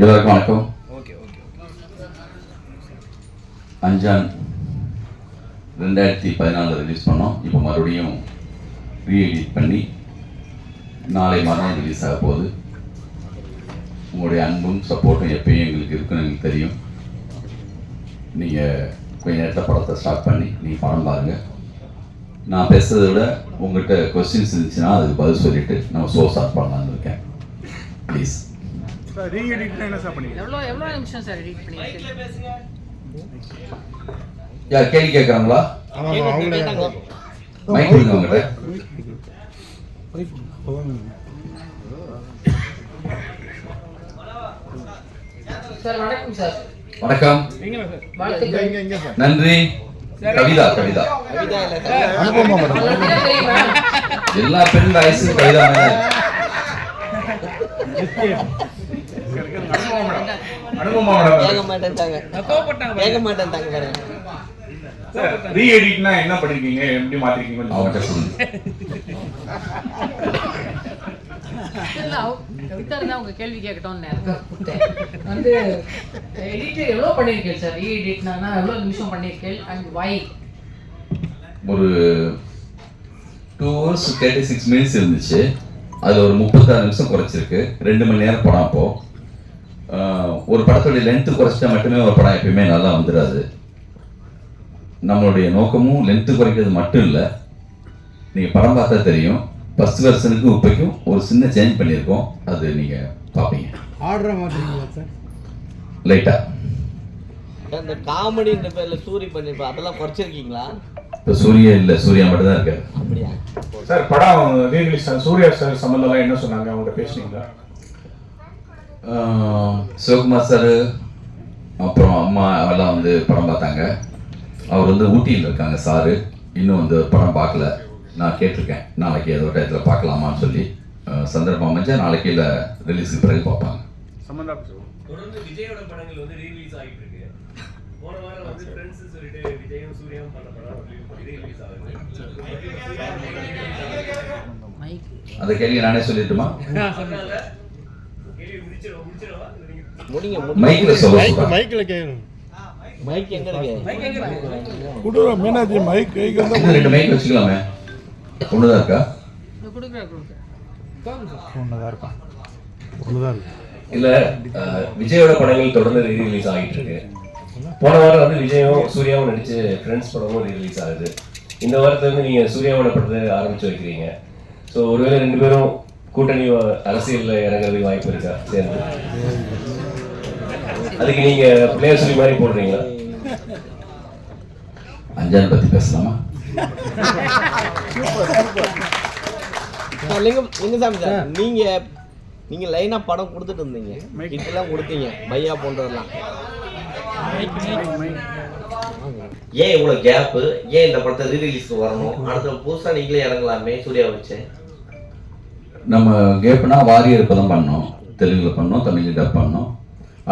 எல்லாருக்கும் வணக்கம். அஞ்சான் ரெண்டாயிரத்தி பதினாலில் ரிலீஸ் பண்ணோம். இப்போ மறுபடியும் ரீஎடிட் பண்ணி நாளை மறுநாள் ரிலீஸ் ஆக போகுது. உங்களுடைய அன்பும் சப்போர்ட்டும் எப்பயும் எங்களுக்கு இருக்குன்னு எங்களுக்கு தெரியும். நீங்கள் கொஞ்ச நேரத்தில் படத்தை ஸ்டார்ட் பண்ணி நீங்கள் படம் பாருங்கள் நான் பேசுறதை விட உங்கள்கிட்ட கொஸ்டின்ஸ் இருந்துச்சுன்னா அதுக்கு பதில் சொல்லிவிட்டு நம்ம ஷோ ஸ்டார்ட் பண்ணலான்னு இருக்கேன். ப்ளீஸ் சார் ரீஎடிட்னா என்ன சார் பண்ணீங்க எவ்வளோ எவ்வளோ நிமிஷம் சார் எடிட் பண்ணியிருக்கு யார் கேள்வி கேட்குறாங்களா? மைக் கொடுங்க சார் வணக்கம் சார் வணக்கம். வாழ்த்துக்கள். இங்க இங்க சார் நன்றி. கவிதா கவிதா. அனுபவமா எல்லா பெண் வயசு கவிதா கேட்க மேடம் மாட்டேன்ட்டாங்க கேட்க மாட்டேன்ட்டாங்க பாருங்க ரீஎடிட்னா என்ன பண்ணிருக்கீங்க? எப்படி மாத்திருக்கீங்க அவங்ககிட்ட சொல்லுங்க. உங்க கேள்வி கேட்கட்டும்னு வந்து எடிட் எவ்வளோ பண்ணியிருக்கேன் சார்? ரீ எடிட்னா எவ்வளோ நிமிஷம் பண்ணியிருக்கேன் அண்ட் வை ஒரு two hours thirty six minutes இருந்துச்சு. அதில் ஒரு முப்பத்தாறு நிமிஷம் குறைச்சிருக்கு. ரெண்டு மணி நேரம் படம் அப்போ ஆஹ், ஒரு படத்துடைய லென்த்து குறைச்சிட்டா மட்டுமே ஒரு படம் எப்பயுமே நல்லா வந்துடாது நம்மளுடைய நோக்கமும் லென்த்து குறைக்கிறது மட்டும் இல்லை. நீங்கள் படம் பார்த்தா தெரியும். ஃபர்ஸ்ட் வெர்ஷனுக்கு இப்போக்கும் ஒரு சின்ன சேஞ்ச் பண்ணியிருக்கோம். அது நீங்கள் பார்ப்பீங்க. ஆர்டரை மாற்றுறீங்களா சார் லைட்டாக இந்த காமெடின்ற பேர்ல சூரி பண்ணிருப்போம் அதெல்லாம் குறைச்சிருக்கீங்களா? இப்போ சூர்யா இல்லை. சூர்யா மட்டும் தான் இருக்காரு. அப்படியா? சார் படம் ரீரிலீஸ் சூர்யா சார் சம்பந்தம்லாம் என்ன சொன்னாங்க? அவங்கள்ட்ட பேசுனீங்களா? சிவகுமார் சார் அப்புறம் அம்மா எல்லாம் வந்து படம் பார்த்தாங்க. அவர் வந்து ஊட்டியில் இருக்காங்க சாரு. இன்னும் வந்து படம் பார்க்கல. நான் கேட்டிருக்கேன். நாளைக்கு ஏதோ டயத்தில் பார்க்கலாமான்னு சொல்லி. சந்தர்ப்பம் அமைஞ்சா நாளைக்கு இல்லை ரிலீஸுக்கு பிறகு பார்ப்பாங்க. தொடர்ந்து விஜயோட படங்கள் வந்து ரீலீஸ் ஆகிட்டு இருக்கு. போன வாரம் வந்து ஃப்ரெண்ட்ஸ் சொல்லிட்டு விஜயும் சூர்யாவும் பண்ண படம் ரீலீஸ் ஆகுது. மைக் அந்த கேள்வி நானே சொல்லிட்டுமா? மைக் எங்க இருக்கு? மைக் கைக்கு ரெண்டு மைக் வச்சுக்கலாமே. இல்ல விஜயோட படங்கள் தொடர்ந்து ரீலீஸ் ஆகிட்டு இருக்கு. போன வாரம் வந்து விஜயும் சூர்யாவும் நடிச்சு ஃப்ரெண்ட்ஸ் படமும் ரீலீஸ் ஆகுது. இந்த வாரத்துல இருந்து நீங்க சூர்யாவோட படத்தை ஆரம்பிச்சு வைக்கிறீங்க. ஸோ ஒருவேளை ரெண்டு பேரும் கூட்டணி அரசியல்ல இறங்குறதுக்கு வாய்ப்பு இருக்கா? சேர்ந்து. அதுக்கு நீங்க பிளேயர் சொல்லி மாதிரி போடுறீங்களா? அஞ்சான் பற்றி பேசலாமா? நீங்க நீங்க லைனா படம் கொடுத்துட்டு இருந்தீங்க. இதெல்லாம் கொடுத்தீங்க. பையா போன்றதெல்லாம். ஏன் இவ்வளோ கேப்பு ஏன் இந்த படத்தை ரீரிலீஸ்க்கு வரணும்? அடுத்த புதுசாக நீங்களே இறங்கலாமே சூர்யா வச்சு. நம்ம கேப்னா வாரியர் தான் பண்ணோம் தெலுங்கில் பண்ணோம் தமிழில் டப் பண்ணோம்.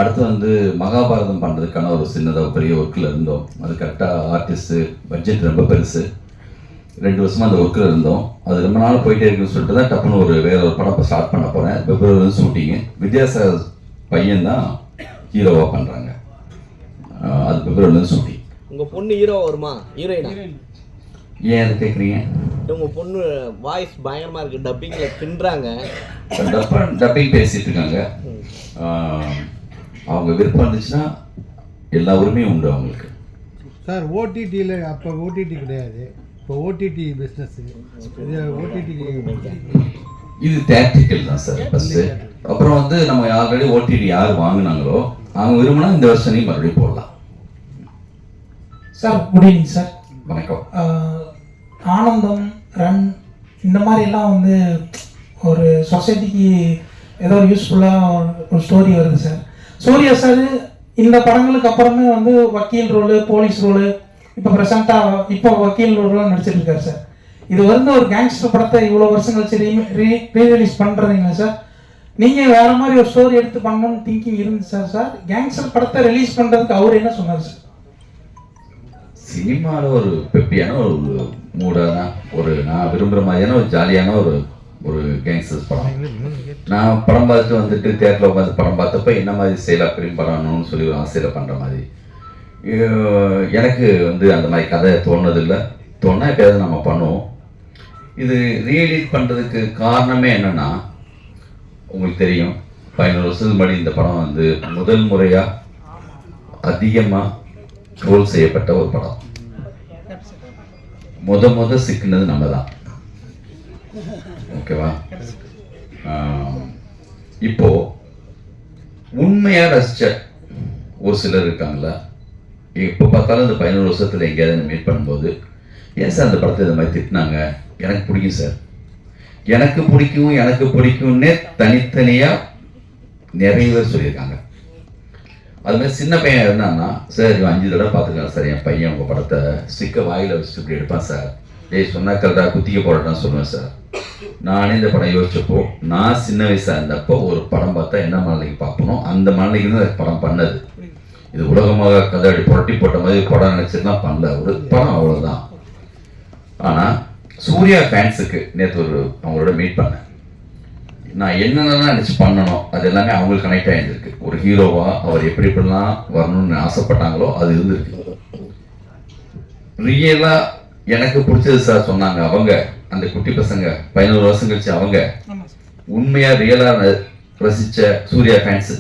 அடுத்து வந்து மகாபாரதம் பண்ணுறதுக்கான ஒரு சின்னதாக பெரிய ஒர்க்கில் இருந்தோம். அது கரெக்டாக ஆர்டிஸ்ட்டு பட்ஜெட் ரொம்ப பெருசு. ரெண்டு வருஷமாக அந்த ஒர்க்கில் இருந்தோம். அது ரொம்ப நாள் போயிட்டே இருக்குன்னு சொல்லிட்டு தான் டப்புன்னு ஒரு வேற ஒரு படம் இப்போ ஸ்டார்ட் பண்ண போகிறேன் பிப்ரவரி ஷூட்டிங்கு வித்யாசாகர் பையன் தான் ஹீரோவாக பண்ணுறாங்க அது பிப்ரவரிலேருந்து ஷூட்டிங் உங்க பொண்ணு ஹீரோ வருமா? ஹீரோயினா ஏன் அதை கேட்குறீங்க உங்க பொண்ணு வாய்ஸ் பயங்கரமா இருக்கு. டப்பிங்ல பின்றாங்க டப்ப டப்பிங் பேசிட்டு இருக்காங்க. அவங்க விருப்பம் இருந்துச்சுன்னா எல்லா உரிமையும் உண்டு அவங்களுக்கு. சார் ஓடிடியில் அப்போ ஓடிடி கிடையாது. இப்போ ஓடிடி பிஸ்னஸ் இது ஓடிடி இது தேட்ரிக்கல் தான் சார் ஃபஸ்ட்டு அப்புறம் வந்து நம்ம ஆல்ரெடி ஓடிடி யார் வாங்கினாங்களோ அவங்க விரும்பினா இந்த வருஷனையும் மறுபடியும் போடலாம். சார் குட் ஈவினிங் சார் வணக்கம். ஆனந்தம் ரன் இந்த மாதிரிலாம் வந்து ஒரு சொசைட்டிக்கு ஏதோ ஒரு யூஸ்ஃபுல்லாக ஒரு ஸ்டோரி வருது சார் சூர்யா சார் இந்த படங்களுக்கு அப்புறமே வந்து வக்கீல் ரோலு போலீஸ் ரோலு இப்போ ப்ரெசண்ட்டாக இப்போ வக்கீல் ரோலாம் நடிச்சிருக்காரு சார் இது வந்து ஒரு கேங்ஸ்டர் படத்தை இவ்வளோ வருஷம் கழிச்சு ரீ ரீ ரிலீஸ் பண்ணுறீங்களா சார் நீங்கள் வேறு மாதிரி ஒரு ஸ்டோரி எடுத்து பண்ணணும்னு திங்கிங் இருந்துச்சு சார் சார் கேங்ஸ்டர் படத்தை ரிலீஸ் பண்ணுறதுக்கு அவர் என்ன சொன்னார் சார் சினிமாவில் ஒரு பெப்பியான ஒரு மூடான ஒரு நான் விரும்புகிற மாதிரியான ஒரு ஜாலியான ஒரு ஒரு கேங்ஸ்டர்ஸ் படம். நான் படம் பார்த்துட்டு வந்துட்டு தேட்டரில் உட்காந்து படம் பார்த்தப்ப என்ன மாதிரி செய்யலாம் ஃபிலிம் பண்ணணும்னு சொல்லி ஒரு ஆசையில் பண்ணுற மாதிரி. எனக்கு வந்து அந்த மாதிரி கதை தோணுதில்லை தோணா எப்பயாவது நம்ம பண்ணுவோம். இது ரீஎடிட் பண்ணுறதுக்கு காரணமே என்னென்னா உங்களுக்கு தெரியும் பதினோரு வருஷத்துக்கு முன்னாடி இந்த படம் வந்து முதல் முறையாக அதிகமாக ட்ரோல் செய்யப்பட்ட ஒரு படம். முத முத சிக்கினது நம்ம தான் ஓகேவா இப்போ உண்மையா ரசிச்ச ஒரு சிலர் இருக்காங்களா எப்போ பார்த்தாலும் இந்த பதினோரு வருஷத்தில் எங்கேயாவது மீட் பண்ணும்போது ஏன் சார் அந்த படத்தை இந்த மாதிரி திட்டினாங்க? எனக்கு பிடிக்கும் சார். எனக்கு பிடிக்கும் எனக்கு பிடிக்கும்னே தனித்தனியாக நிறைய பேர் சொல்லியிருக்காங்க. அதுமாதிரி சின்ன பையன் இருந்தான்னா சார் இவன் அஞ்சு தடவை பார்த்துக்கலாம் சார் என் பையன் உங்கள் படத்தை ஸ்டிக்கை வாயில் வச்சுட்டு இப்படி எடுப்பான் சார். டேய் சொன்னா கரெக்டாக குத்திக்க போடட்டான்னு சொல்லுவேன் சார். நானே இந்த படம் யோசிச்சப்போ நான் சின்ன வயசாக இருந்தப்போ ஒரு படம் பார்த்தா என்ன மனநிலைக்கு பார்க்கணும் அந்த மனநிலைக்கு தான் படம் பண்ணது. இது உலகமாக கதை அப்படி புரட்டி போட்ட மாதிரி படம் நினச்சிட்டுலாம் பண்ணல ஒரு படம் அவ்வளோதான் ஆனால் சூர்யா ஃபேன்ஸுக்கு நேற்று ஒரு அவங்களோட மீட் பண்ணேன். நான் என்னென்னலாம் நினச்சி பண்ணணும் அது எல்லாமே அவங்களுக்கு கனெக்ட் ஆகிருக்கு ஒரு ஹீரோவா அவர் எப்படி எப்படிலாம் வரணும்னு ஆசைப்பட்டாங்களோ அது இருந்திருக்கு. ரியலா எனக்கு பிடிச்சது சார் சொன்னாங்க அவங்க அந்த குட்டி பசங்க பதினோரு வருஷம் கழிச்சு அவங்க. உண்மையா ரியலா ரசிச்ச சூர்யா ஃபேன்ஸ்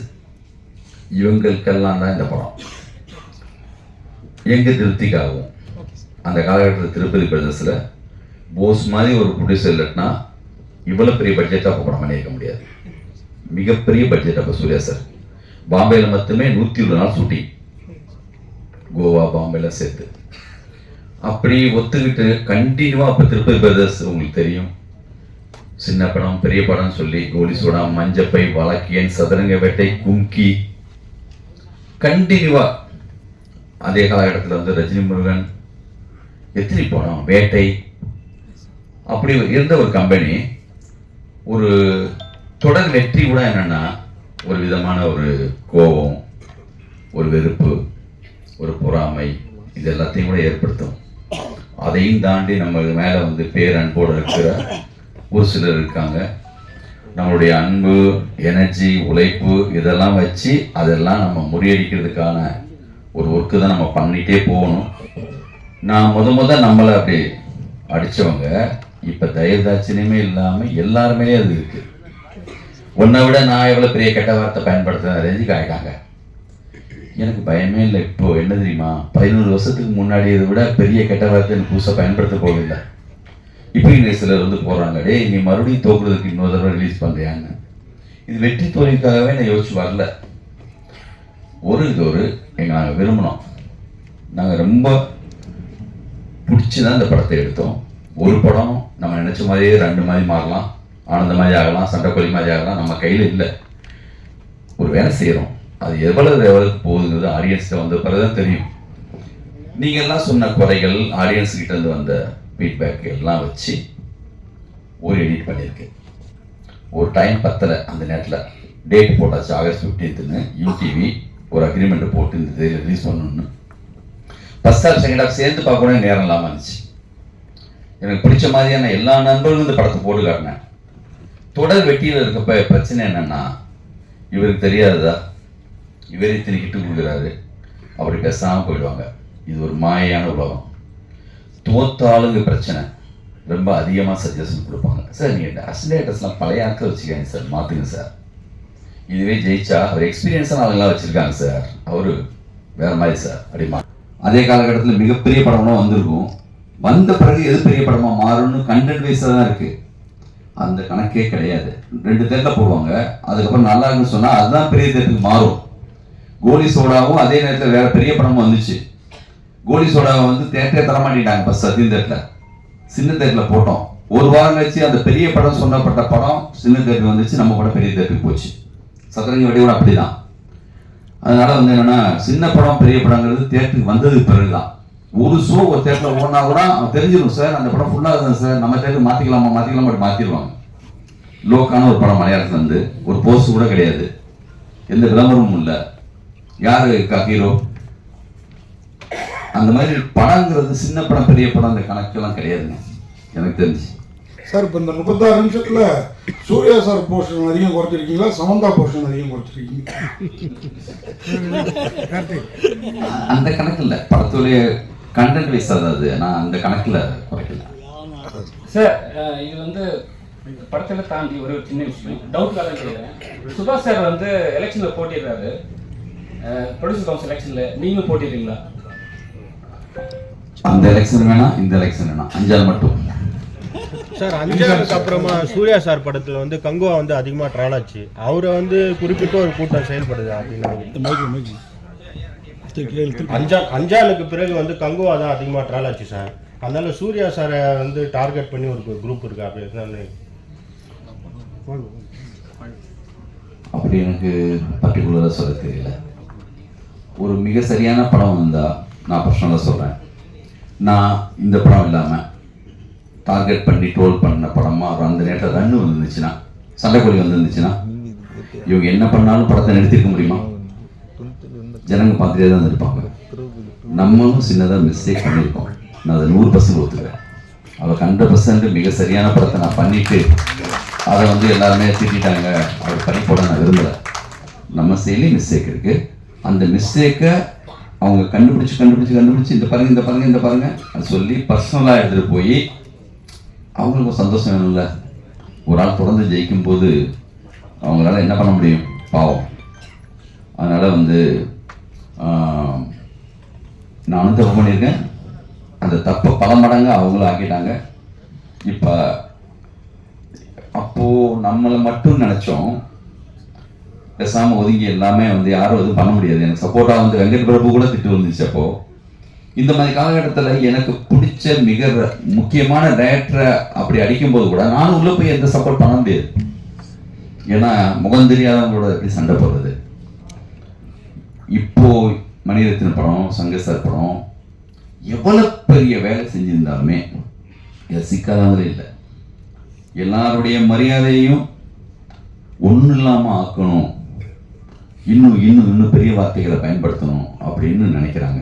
இவங்களுக்கெல்லாம் தான் இந்த படம். எங்க திருப்திக்காகவும். அந்த காலகட்டத்தில் திருப்பதி பிரதேசத்தில் போஸ் மாதிரி ஒரு ப்ரொடியூசர் இல்லைன்னா இவ்வளோ பெரிய பட்ஜெட்டாக அப்போ படம் பண்ணியிருக்க முடியாது. மிகப்பெரிய பட்ஜெட் அப்போ சூர்யா சார் பாம்பேல மட்டுமே நூற்றி ஒரு நாள் ஷூட்டிங் கோவா பாம்பேல சேர்த்து. அப்படி ஒத்துக்கிட்டு கண்டினியூவாக அப்போ திருப்பதி பிரதர்ஸ் உங்களுக்கு தெரியும். சின்ன படம் பெரிய படம் சொல்லி கோலி சோடா மஞ்சப்பை வழக்கியன் சதுரங்க வேட்டை கும்கி. கண்டினியூவா அதே காலகட்டத்தில் வந்து ரஜினி முருகன் எத்தனை படம்? வேட்டை. அப்படி இருந்த ஒரு கம்பெனி ஒரு தொடர் வெற்றி கூட என்னன்னா ஒரு விதமான ஒரு கோபம் ஒரு வெறுப்பு ஒரு பொறாமை இது எல்லாத்தையும் கூட ஏற்படுத்தும். அதையும் தாண்டி நம்ம மேலே வந்து பேரன்போடு இருக்கிற ஒரு சிலர் இருக்காங்க. நம்மளுடைய அன்பு எனர்ஜி உழைப்பு இதெல்லாம் வச்சு அதெல்லாம் நம்ம முறியடிக்கிறதுக்கான ஒரு ஒர்க்கு தான் நம்ம பண்ணிகிட்டே போகணும். நான் முத முத நம்மளை அப்படி அடித்தவங்க இப்போ தயவுதாட்சியமே இல்லாமல் எல்லாருமே அது இருக்குது உன்னை விட நான் எவ்வளோ பெரிய கெட்ட வார்த்தை பயன்படுத்துறேன் ரேஞ்சுக்கு ஆகிட்டாங்க எனக்கு பயமே இல்லை இப்போ. என்ன தெரியுமா? பதினோரு வருஷத்துக்கு முன்னாடி இதை விட பெரிய கெட்ட வார்த்தை எனக்கு புதுசாக பயன்படுத்த போகவில்லை. இப்போ இங்கே சிலர் வந்து போகிறாங்க டே நீ மறுபடியும் தோக்குறதுக்கு இன்னொரு தடவை ரிலீஸ் பண்ணுறியான்னு இது வெற்றி தோல்விக்காகவே நான் யோசிச்சு வரல. ஒரு இது ஒரு எங்கள் நாங்கள் விரும்பினோம். நாங்கள் ரொம்ப பிடிச்சி தான் இந்த படத்தை எடுத்தோம். ஒரு படம் நம்ம நினச்ச மாதிரியே ரெண்டு மாதிரி மாறலாம் ஆனந்த மாதிரி ஆகலாம் சண்டைக்கொலி மாதிரி ஆகலாம் நம்ம கையில் இல்லை. ஒரு வேலை செய்கிறோம் அது எவ்வளவு லெவலுக்கு போகுதுங்கிறது ஆடியன்ஸ்கிட்ட வந்த பிறகு தான் தெரியும். நீங்கள்லாம் சொன்ன குறைகள் ஆடியன்ஸ் கிட்ட இருந்து வந்த ஃபீட்பேக் எல்லாம் வச்சு ஒரு எடிட் பண்ணியிருக்கேன் ஒரு டைம் பத்தலை அந்த நேரத்தில். டேட் போட்டாச்சு ஆகஸ்ட் ஃபிஃப்டீன்த்துன்னு யூடிவி ஒரு அக்ரிமெண்ட் போட்டு இந்த ரிலீஸ் பண்ணணும்னு. ஃபஸ்ட் ஹாஃப் செகண்ட் ஹாஃப் சேர்ந்து பார்க்கணும் நேரம் இல்லாமல் இருந்துச்சு. எனக்கு பிடிச்ச மாதிரியான எல்லா நண்பர்களும் இந்த படத்தை போட்டு காட்டினேன் தொடர் வெட்டியில் இருக்கப்ப பிரச்சனை என்னன்னா இவருக்கு தெரியாததா? இவரே திணிக்கிட்டு கொடுக்குறாரு. அப்படி பேசாமல் போயிடுவாங்க. இது ஒரு மாயான உலகம். தோத்தாளுங்க பிரச்சனை. ரொம்ப அதிகமாக சஜஷன் கொடுப்பாங்க. சார் நீங்கள் அசிலேட்டர்ஸ்லாம் பழைய ஆட்கள் வச்சுக்காங்க சார். மாற்றுங்க சார். இதுவே ஜெயிச்சா அவர் எக்ஸ்பீரியன்ஸான ஆளுங்களாம் வச்சுருக்காங்க சார். அவர் வேற மாதிரி சார். அப்படிமா அதே காலகட்டத்தில் மிகப்பெரிய படம்லாம் வந்திருக்கும். வந்த பிறகு எது பெரிய படமாக மாறும்னு கண்டென்ட் வைஸாக தான் இருக்குது அந்த கணக்கே கிடையாது. ரெண்டு தேட்டரில் போடுவாங்க. அதுக்கப்புறம் நல்லா இருக்குன்னு சொன்னால் அதுதான் பெரிய தேட்டருக்கு மாறும். கோலி சோடாவும் அதே நேரத்தில் வேற பெரிய படமும் வந்துச்சு. கோலி சோடாவை வந்து தேட்டரே தர பஸ் சத்தியம் தேட்டரில் சின்ன தேட்டரில் போட்டோம். ஒரு வாரம் கழிச்சு அந்த பெரிய படம் சொன்னப்பட்ட படம் சின்ன தேட்டர் வந்துச்சு. நம்ம படம் பெரிய தேட்டருக்கு போச்சு. சதுரங்க வடிவோட அப்படிதான். அதனால வந்து என்னன்னா சின்ன படம் பெரிய படங்கிறது தேட்டருக்கு வந்ததுக்கு பிறகுதான். ஒரு ஷோ ஒரு தேட்டரில் ஓடினா கூட அவன் தெரிஞ்சிடும் சார் அந்த படம் ஃபுல்லாக இருக்குது சார். நம்ம தேட்டர் மாற்றிக்கலாமா மாற்றிக்கலாமா மாற்றிடுவாங்க லோக்கான ஒரு படம் மலையாளத்துல இருந்து ஒரு போஸ்ட் கூட கிடையாது. எந்த விளம்பரமும் இல்லை. யாரு ஹீரோ? அந்த மாதிரி படங்கிறது சின்ன படம் பெரிய படம் அந்த கணக்கெல்லாம் கிடையாதுங்க. எனக்கு தெரிஞ்சு. சார் இப்போ இந்த முப்பத்தாறு நிமிஷத்தில் சூர்யா சார் போர்ஷன் அதிகம் குறைச்சிருக்கீங்களா? சமந்தா போர்ஷன் அதிகம் குறைச்சிருக்கீங்க அந்த கணக்கில் படத்துடைய கண்டென்ட் வைஸ் அதாவது நான் அந்த கணக்கில் குறைக்கல. சார் இது வந்து படத்தில் தாண்டி ஒரு சின்ன விஷயம். தான் கேட்குறேன் சுபாஷ் சார் வந்து எலெக்ஷனில் போட்டிடுறாரு. ப்ரொடியூசர் கவுன்சில் எலெக்ஷனில் நீங்களும் போட்டிடுறீங்களா? அந்த எலெக்ஷன் வேணாம் இந்த எலெக்ஷன் வேணாம் அஞ்சால் மட்டும். சார் அஞ்சாவதுக்கு அப்புறமா சூர்யா சார் படத்துல வந்து கங்குவா வந்து அதிகமா ட்ரால் ஆச்சு. அவரை வந்து குறிப்பிட்ட ஒரு கூட்டம் செயல்படுது அப்படின்னு. அஞ்சா அஞ்சாலுக்கு பிறகு வந்து கங்குவா தான் அதிகமா ட்ரால் ஆச்சு சார் அதனால சூர்யா சாரை வந்து டார்கெட் பண்ணி ஒரு குரூப் இருக்கு அப்படி அப்படி எனக்கு பர்டிகுலராக சொல்ல தெரியல. ஒரு மிக சரியான படம் வந்தால் நான் பர்சனலாக சொல்கிறேன் நான் இந்த படம் இல்லாமல் டார்கெட் பண்ணி ட்ரோல் பண்ண படமாக அந்த நேரத்தில் ரன்னு வந்துருந்துச்சுன்னா சண்டைக்கோழி வந்துருந்துச்சுன்னா இவங்க என்ன பண்ணாலும் படத்தை நிறுத்திருக்க முடியுமா? ஜனங்க பார்த்துட்டே தான் இருப்பாங்க. நம்மளும் சின்னதாக மிஸ்டேக் பண்ணியிருக்கோம். நான் அதை நூறு பர்சன்ட் ஒத்துக்கிறேன். அவர் ஹண்ட்ரட் பர்சன்ட் மிக சரியான படத்தை நான் பண்ணிட்டு அதை வந்து எல்லாருமே திட்டாங்க அவர் பண்ணி போட நான் விரும்பலை. நம்ம செயலையும் மிஸ்டேக் இருக்கு. அந்த மிஸ்டேக்கை அவங்க கண்டுபிடிச்சு கண்டுபிடிச்சு கண்டுபிடிச்சு இந்த பாருங்க இந்த பாருங்க இந்த பாருங்க அது சொல்லி பர்சனலாக எடுத்துகிட்டு போய் அவங்களுக்கு சந்தோஷம் வேணும்ல. ஒரு ஆள் தொடர்ந்து ஜெயிக்கும் போது அவங்களால என்ன பண்ண முடியும்? பாவம். அதனால் வந்து நானும் தப்பு பண்ணியிருக்கேன். அந்த தப்பை பல மடங்கு அவங்களும் ஆக்கிட்டாங்க. இப்போ அப்போது நம்மளை மட்டும் நினச்சோம். பேசாமல் ஒதுங்கி எல்லாமே வந்து யாரும் எதுவும் பண்ண முடியாது. எனக்கு சப்போர்ட்டாக வந்து வெங்கட் பிரபு கூட திட்டு வந்துச்சு அப்போது இந்த மாதிரி காலகட்டத்தில் எனக்கு பிடிச்ச மிக முக்கியமான டேரக்டரை அப்படி அடிக்கும்போது கூட நானும் உள்ளே போய் எந்த சப்போர்ட் பண்ண முடியாது. ஏன்னா முகம் தெரியாதவங்களோட எப்படி சண்டை போடுறது? இப்போ மணிரத்ன படம் சங்கசர் படம் எவ்வளவு பெரிய வேலை செஞ்சிருந்தாலுமே இதை சிக்காதவங்களே இல்லை. எல்லாருடைய மரியாதையும் ஒன்றும் இல்லாமல் ஆக்கணும். இன்னும் இன்னும் இன்னும் பெரிய வார்த்தைகளை பயன்படுத்தணும் அப்படின்னு நினைக்கிறாங்க.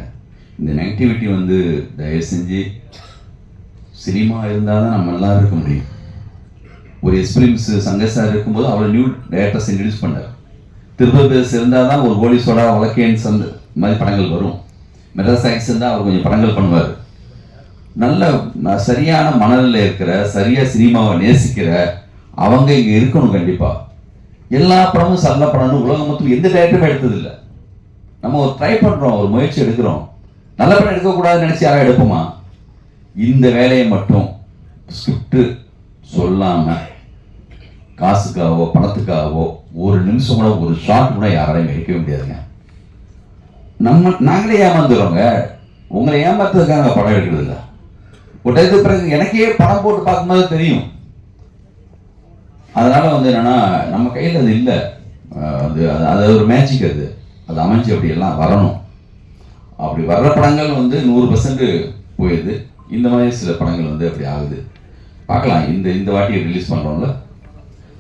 இந்த நெகட்டிவிட்டி வந்து தயவு செஞ்சு சினிமா இருந்தால் தான் நம்ம நல்லா இருக்க முடியும். ஒரு எஸ்பிரிம்ஸ் சங்கர் சார் இருக்கும்போது அவ்வளோ நியூ டேரக்டர்ஸ் இன்ட்ரடியூஸ் பண்ணார் திருப்பதி இருந்தால் தான் ஒரு போலீஸோட வழக்கேன்ஸ் இந்த மாதிரி படங்கள் வரும். மெட்ராஸ் ஆக்ஸ் இருந்தால் அவர் கொஞ்சம் படங்கள் பண்ணுவார். நல்ல சரியான மனநிலையில் இருக்கிற சரியாக சினிமாவை நேசிக்கிற அவங்க இங்கே இருக்கணும் கண்டிப்பாக எல்லா படமும் சரள படம்னு உலகம் மொத்தம் எந்த டேரக்டரும் எடுத்ததில்லை நம்ம ஒரு ட்ரை பண்ணுறோம் ஒரு முயற்சி எடுக்கிறோம். நல்ல படம் எடுக்கக்கூடாதுன்னு நினச்சி யாராவது எடுப்போமா? இந்த வேலையை மட்டும் ஸ்கிரிப்ட் சொல்லாமல் காசுக்காகவோ பணத்துக்காகவோ ஒரு நிமிஷம் கூட ஒரு ஷாட் கூட யாராலையும் எடுக்கவே முடியாதுங்க. நம்ம நாங்களே ஏமாந்துடுறோங்க உங்களை ஏமாத்துறதுக்காக படம் எடுக்கிறது இல்லை. ஒரு பிறகு எனக்கே படம் போட்டு பார்க்கும்போது தெரியும். அதனால வந்து என்னன்னா நம்ம கையில் அது இல்லை. அது அது அது ஒரு மேஜிக் அது. அது அமைஞ்சு அப்படி எல்லாம் வரணும். அப்படி வர்ற படங்கள் வந்து நூறு பர்சன்ட் போயிடுது இந்த மாதிரி சில படங்கள் வந்து அப்படி ஆகுது. பார்க்கலாம். இந்த இந்த வாட்டி ரிலீஸ் பண்ணுறோம்ல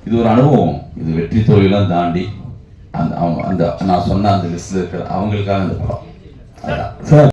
இது ஒரு அனுபவம். இது வெற்றி தோல்வியெல்லாம் தாண்டி அந்த அவங்க அந்த நான் சொன்ன அந்த லிஸ்ட்டில் இருக்கிற அவங்களுக்காக இந்த படம். அதான். சார்